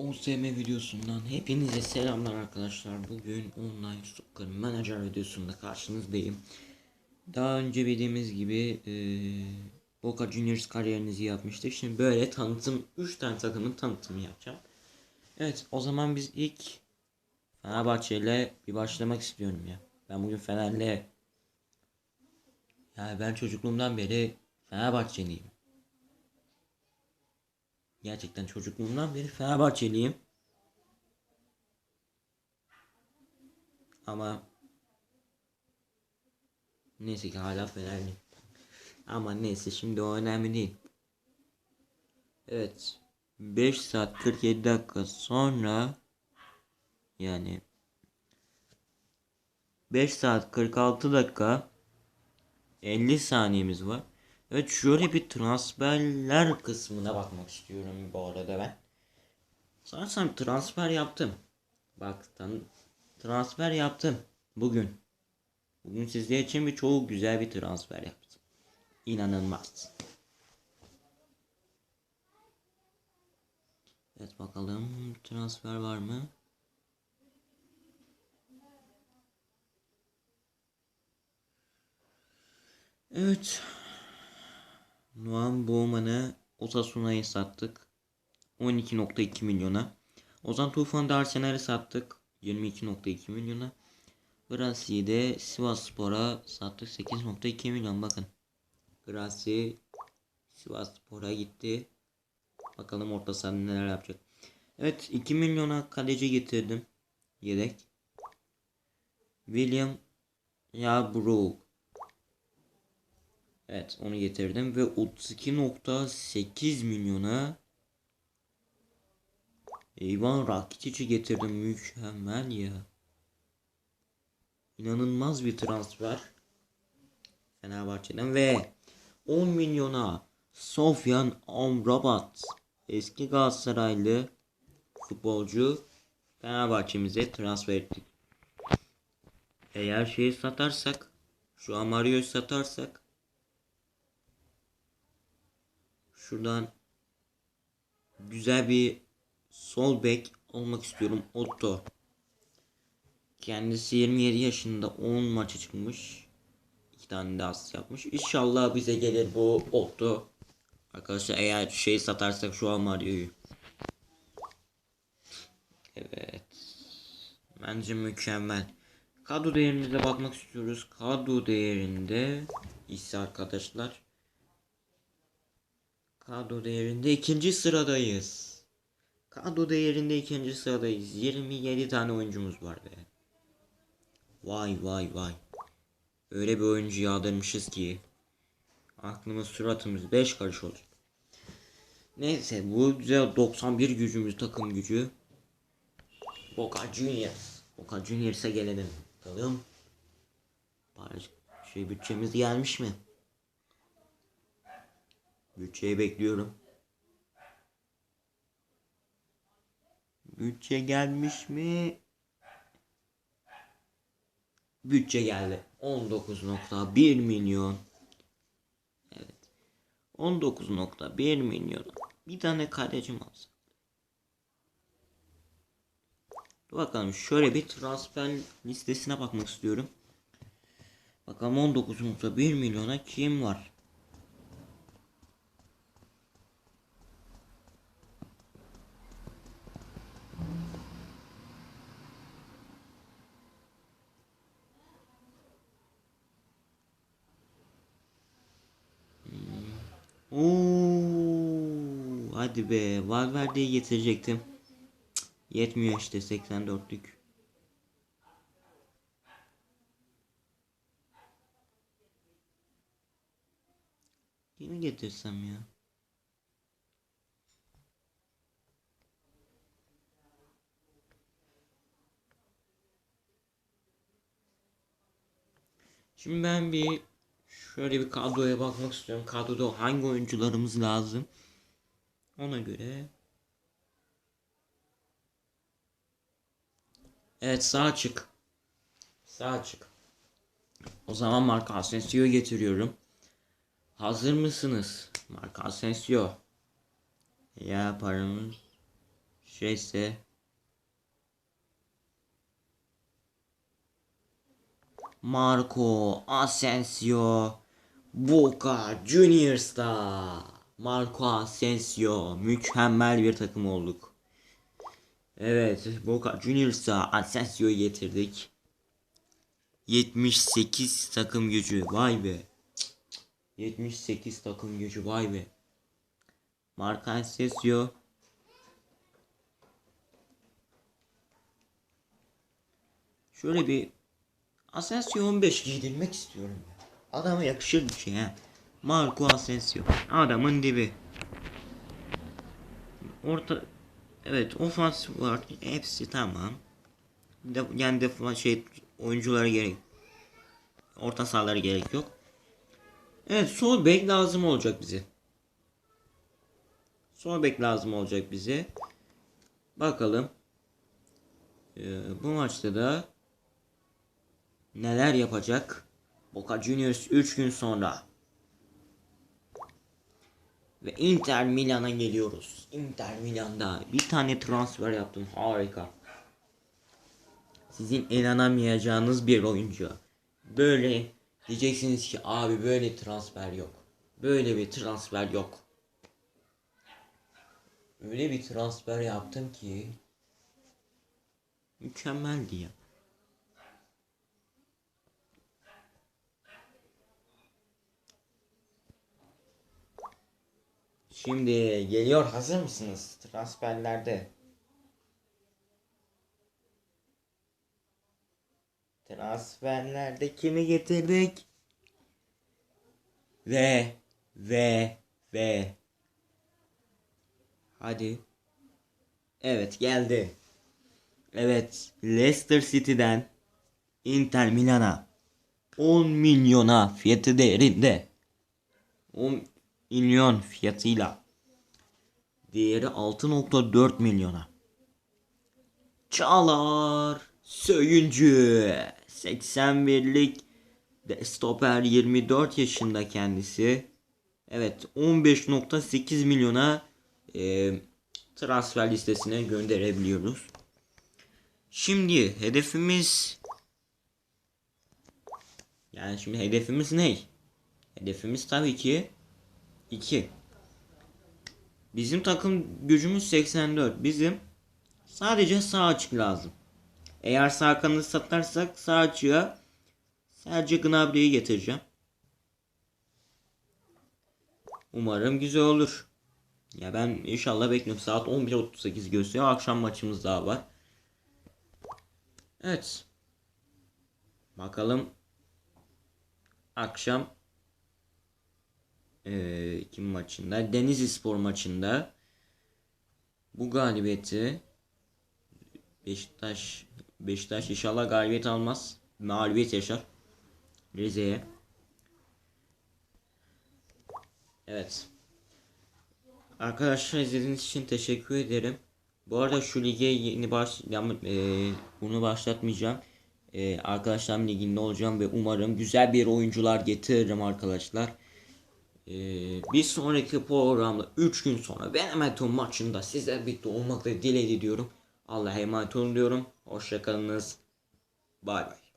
OSM videosundan hepinize selamlar arkadaşlar. Bugün online soccer manager videosunda karşınızdayım. Daha önce bildiğimiz gibi eee Boca Juniors kariyerinizi yapmıştık. Şimdi böyle tanıtım 3 tane takımın tanıtımı yapacağım. Evet o zaman biz ilk Fenerbahçe ile bir başlamak istiyorum ya. Ben bugün Fener'le yani ben çocukluğumdan beri Fenerbahçeliyim. Gerçekten çocukluğumdan beri Fenerbahçeliyim. Ama neyse ki hala Fenerliyim. Ama neyse şimdi o önemli değil. Evet. 5 saat 47 dakika sonra yani 5 saat 46 dakika 50 saniyemiz var. Evet şöyle bir transferler kısmına bakmak istiyorum bu arada ben. Sanırsam transfer yaptım. Bak transfer yaptım bugün. Bugün sizler için bir çok güzel bir transfer yaptım. İnanılmaz. Evet bakalım transfer var mı? Evet. Noam Boğman'ı Osasuna'ya sattık. 12.2 milyona. Ozan Tufan'ı da Arsenal'e sattık. 22.2 milyona. Gracia'yı de Sivas Spor'a sattık. 8.2 milyon bakın. Gracia Sivas Spor'a gitti. Bakalım orta sahada neler yapacak. Evet 2 milyona kaleci getirdim. Yedek. William Yarbrough Evet onu getirdim ve 32.8 milyona Ivan Rakicic'i getirdim mükemmel ya. İnanılmaz bir transfer. Fenerbahçe'den ve 10 milyona Sofyan Amrabat eski Galatasaraylı futbolcu Fenerbahçe'mize transfer ettik. Eğer şeyi satarsak şu Amario'yu satarsak Şuradan güzel bir sol bek olmak istiyorum. Otto. Kendisi 27 yaşında 10 maça çıkmış. 2 tane de asist yapmış. İnşallah bize gelir bu Otto. Arkadaşlar eğer şey satarsak şu an Mario'yu. Evet. Bence mükemmel. Kadro değerimize bakmak istiyoruz. Kadro değerinde ise arkadaşlar Kadro değerinde ikinci sıradayız. Kadro değerinde ikinci sıradayız. 27 tane oyuncumuz var be. Vay vay vay. Öyle bir oyuncu yağdırmışız ki. Aklımız suratımız 5 karış olacak. Neyse bu güzel 91 gücümüz takım gücü. Boca Juniors. Boca Juniors'a gelelim. Bakalım. Şey bütçemiz gelmiş mi? Bütçeyi bekliyorum. Bütçe gelmiş mi? Bütçe geldi. 19.1 milyon. Evet. 19.1 milyon. Bir tane kaleci mi alsak? Dur bakalım şöyle bir transfer listesine bakmak istiyorum. Bakalım 19.1 milyona kim var? Oo, hadi be. Valverde'yi getirecektim. Yetmiyor işte 84'lük. Kimi getirsem ya? Şimdi ben bir Şöyle bir kadroya bakmak istiyorum. Kadroda hangi oyuncularımız lazım? Ona göre. Evet sağ açık. Sağ açık. O zaman Marco Asensio'yu getiriyorum. Hazır mısınız? Marco Asensio. Ya paramız şeyse Marco Asensio Boca Juniors'ta Marco Asensio mükemmel bir takım olduk. Evet Boca Juniors'a Asensio'yu getirdik. 78 takım gücü vay be. 78 takım gücü vay be. Marco Asensio Şöyle bir Asensio 15 giydirmek istiyorum ya. Adama yakışır bir şey ha. Marco Asensio. Adamın dibi. Orta Evet ofans var. Hepsi tamam. De, yani defa şey oyunculara gerek. Orta sahalara gerek yok. Evet sol bek lazım olacak bize. Sol bek lazım olacak bize. Bakalım. Ee, bu maçta da neler yapacak? Boca Juniors 3 gün sonra. Ve Inter Milan'a geliyoruz. Inter Milan'da bir tane transfer yaptım. Harika. Sizin inanamayacağınız bir oyuncu. Böyle diyeceksiniz ki abi böyle transfer yok. Böyle bir transfer yok. Öyle bir transfer yaptım ki mükemmeldi ya. Şimdi geliyor hazır mısınız transferlerde? Transferlerde kimi getirdik? Ve ve ve Hadi. Evet geldi. Evet Leicester City'den Inter Milan'a 10 milyona fiyatı değerinde 10 milyon fiyatıyla değeri 6.4 milyona Çağlar Söyüncü 81'lik de stoper 24 yaşında kendisi. Evet 15.8 milyona e, transfer listesine gönderebiliyoruz. Şimdi hedefimiz yani şimdi hedefimiz ne? Hedefimiz tabii ki 2. Bizim takım gücümüz 84. Bizim sadece sağ açık lazım. Eğer sağ kanadı satarsak sağ açığa sadece Gnabry'i getireceğim. Umarım güzel olur. Ya ben inşallah bekliyorum. Saat 11.38 gösteriyor. Akşam maçımız daha var. Evet. Bakalım. Akşam ee, kim maçında? Denizli Spor maçında bu galibiyeti Beşiktaş Beşiktaş inşallah galibiyet almaz. Mağlubiyet yaşar. Rize'ye. Evet. Arkadaşlar izlediğiniz için teşekkür ederim. Bu arada şu lige yeni baş e, bunu başlatmayacağım. E, arkadaşlarım liginde olacağım ve umarım güzel bir oyuncular getiririm arkadaşlar. E, bir sonraki programda 3 gün sonra Benetton maçında sizler birlikte olmakla dile ediyorum. Allah'a emanet olun diyorum. Hoşçakalınız. Bay bay.